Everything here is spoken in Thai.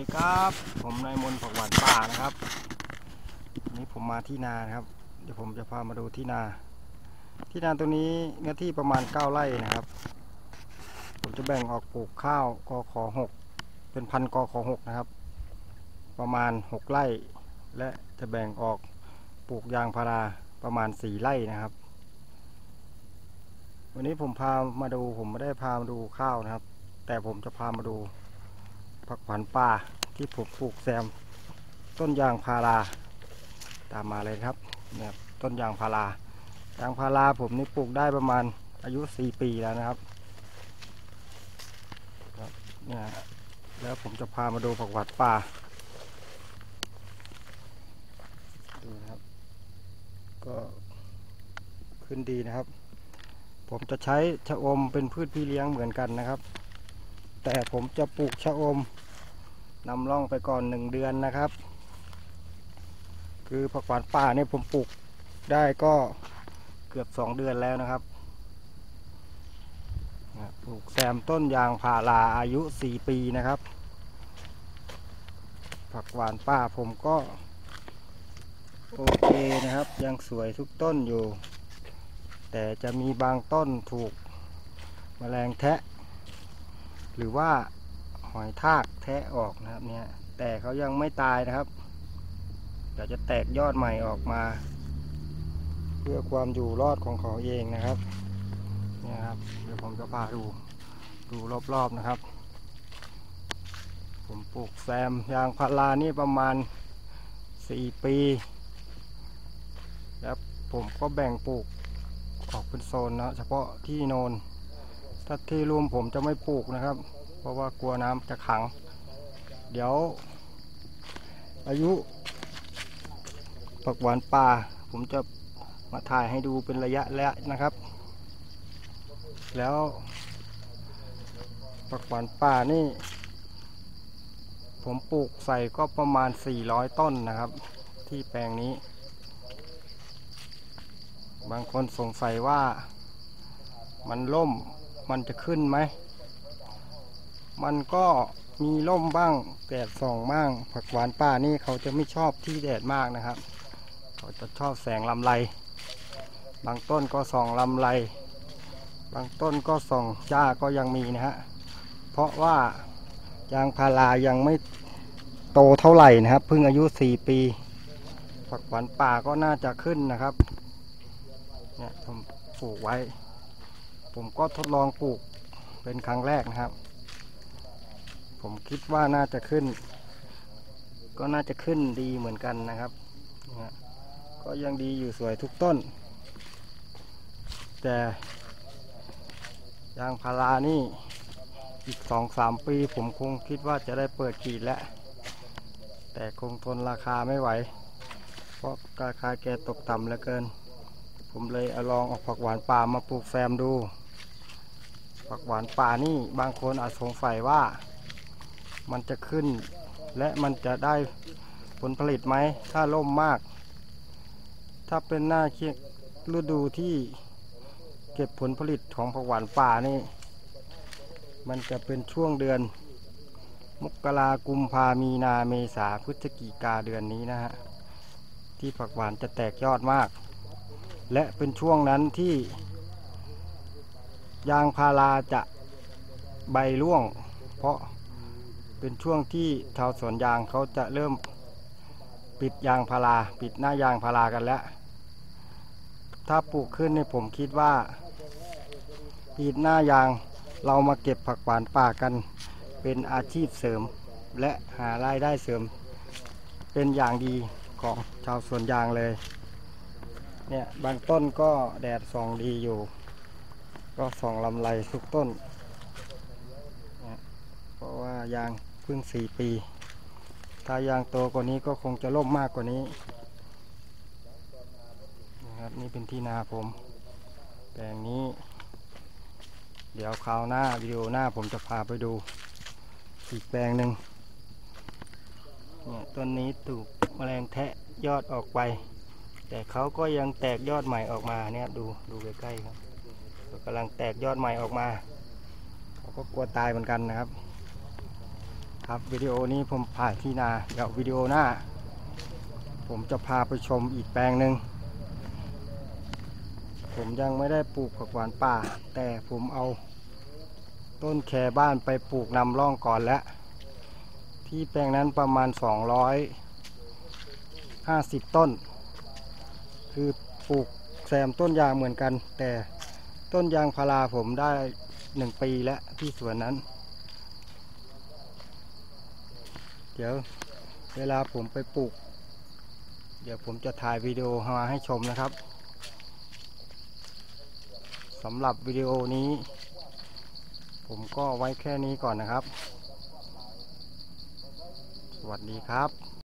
สวัสดีครับ ผมนายมนผักหวานป่านะครับวันนี้ผมมาที่นานครับ เดี๋ยวผมจะพามาดูที่นา ที่นาตัวนี้เนื้อที่ประมาณ 9 ไร่นะครับ ผมจะแบ่งออกปลูกข้าวกอขอ6เป็นพันกอขอ6นะครับ ประมาณ 6 ไร่ และจะแบ่งออกปลูกยางพาราประมาณ 4 ไร่นะครับ วันนี้ผมพามาดูผมไม่ได้พามาดูข้าวนะครับ แต่ผมจะพามาดู ผักหวานป่าที่ผมปลูกแซม ต้นยางพารา ตามมาเลยครับเนี่ยต้นยางพารายางพาราผมนี่ปลูกได้ประมาณอายุ 4 ปีแล้วนะครับเนี่ยแล้วผมจะพามาดูผักหวานป่าดูนะครับ ก็ขึ้นดีนะครับ ผมจะใช้ชะอมเป็นพืชพี่เลี้ยงเหมือนกันนะครับ แต่ผมจะปลูกชะอมนำร่องไปก่อนหนึ่งเดือนนะครับ คือผักหวานป่าเนี่ยผมปลูกได้ก็เกือบสองเดือนแล้วนะครับปลูกแซมต้นยางพาราอายุสี่ปีนะครับ ผักหวานป่าผมก็โอเคนะครับ ยังสวยทุกต้นอยู่ แต่จะมีบางต้นถูกแมลงแทะ หรือว่าหอยทากแทะออกนะครับเนี่ยแต่เขายังไม่ตายนะครับเดี๋ยวจะแตกยอดใหม่ออกมา เพื่อความอยู่รอดของเขาเองนะครับเนี่ยครับเดี๋ยวผมจะพาดูดูรอบๆนะครับ ผมปลูกแซมยางพารานี่ประมาณ 4 ปีแล้วผมก็แบ่งปลูกออกเป็นโซนนะเฉพาะที่โนน ถ้าที่รวมผมจะไม่ปลูกนะครับ เพราะว่ากลัวน้ำจะขัง เดี๋ยว อายุผักหวานป่าผมจะมาถ่ายให้ดูเป็นระยะแล้วนะครับ แล้วผักหวานป่านี่ ผมปลูกใส่ก็ประมาณ 400 ต้นนะครับ ที่แปลงนี้ บางคนสงสัยว่ามันล่ม มันจะขึ้นไหม มันก็มีร่มบ้างแดดส่องบ้าง ผักหวานป่านี่เขาจะไม่ชอบที่แดดมากนะครับ เขาจะชอบแสงลำไร บางต้นก็ส่องลำไร บางต้นก็ส่องจ้าก็ยังมีนะฮะ เพราะว่ายางพารายังไม่โตเท่าไหร่นะครับ เพิ่งอายุ 4 ปี ผักหวานป่าก็น่าจะขึ้นนะครับ เนี่ยผมปลูกไว้ ผมก็ทดลองปลูกเป็นครั้งแรกนะครับ ผมคิดว่าน่าจะขึ้น ก็น่าจะขึ้นดีเหมือนกันนะครับนะก็ยังดีอยู่สวยทุกต้น แต่ยางพารานี่อีกสองสามปี ผมคงคิดว่าจะได้เปิดกีดแล้ว แต่คงทนราคาไม่ไหว เพราะราคาแกตกต่ำเหลือเกิน ผมเลยเอาลองเอาผักหวานป่ามาปลูกแซมดู ผักหวานป่านี่บางคนอาจสงสัยว่ามันจะขึ้น และมันจะได้ผลผลิตไหม ถ้าล่มมาก ถ้าเป็นหน้าเคียฤดูที่เก็บผลผลิตของผักหวานป่านี่ มันจะเป็นช่วงเดือน มกรากุมภามีนาเมษาพฤศจิกาเดือนนี้นะฮะ ที่ผักหวานจะแตกยอดมาก และเป็นช่วงนั้นที่ ยางพาราจะใบร่วง เพราะเป็นช่วงที่ชาวสวนยางเขาจะเริ่มปิดยางพาราปิดหน้ายางพารากันแล้ว ถ้าปลูกขึ้นเนี่ยผมคิดว่า ปิดหน้ายางเรามาเก็บผักหวานป่ากัน เป็นอาชีพเสริม และหารายได้เสริม เป็นอย่างดีของชาวสวนยางเลย เนี่ยบางต้นก็แดดส่องดีอยู่ ก็ส่องลำไรทุกต้นเนี่ยเพราะว่ายางเพิ่งสี่ปี ถ้ายางโตกว่านี้ก็คงจะล่มมากกว่านี้นะครับนี่เป็นที่นาผมแปลงนี้ เดี๋ยวคราวหน้าวิดีโอหน้าผมจะพาไปดู อีกแปลงหนึ่งเนี่ยต้นนี้ถูกแมลงแทะยอดออกไป แต่เขาก็ยังแตกยอดใหม่ออกมาเนี่ยดูดูใกล้ๆครับ กำลังแตกยอดใหม่ออกมาเขาก็กลัวตายเหมือนกันนะครับ ครับวิดีโอนี้ผมถ่ายที่นาเดี๋ยววิดีโอหน้า ผมจะพาไปชมอีกแปลงหนึ่งผมยังไม่ได้ปลูกผักหวานป่า แต่ผมเอาต้นแคบ้านไปปลูกนำร่องก่อนแล้ว ที่แปลงนั้นประมาณ 250 ต้น คือปลูกแซมต้นยางเหมือนกันแต่ ต้นยางพาราผมได้หนึ่งปีแล้วที่สวนนั้น เดี๋ยวเวลาผมไปปลูก เดี๋ยวผมจะถ่ายวิดีโอมาให้ชมนะครับสำหรับวิดีโอนี้ ผมก็ไว้แค่นี้ก่อนนะครับ สวัสดีครับ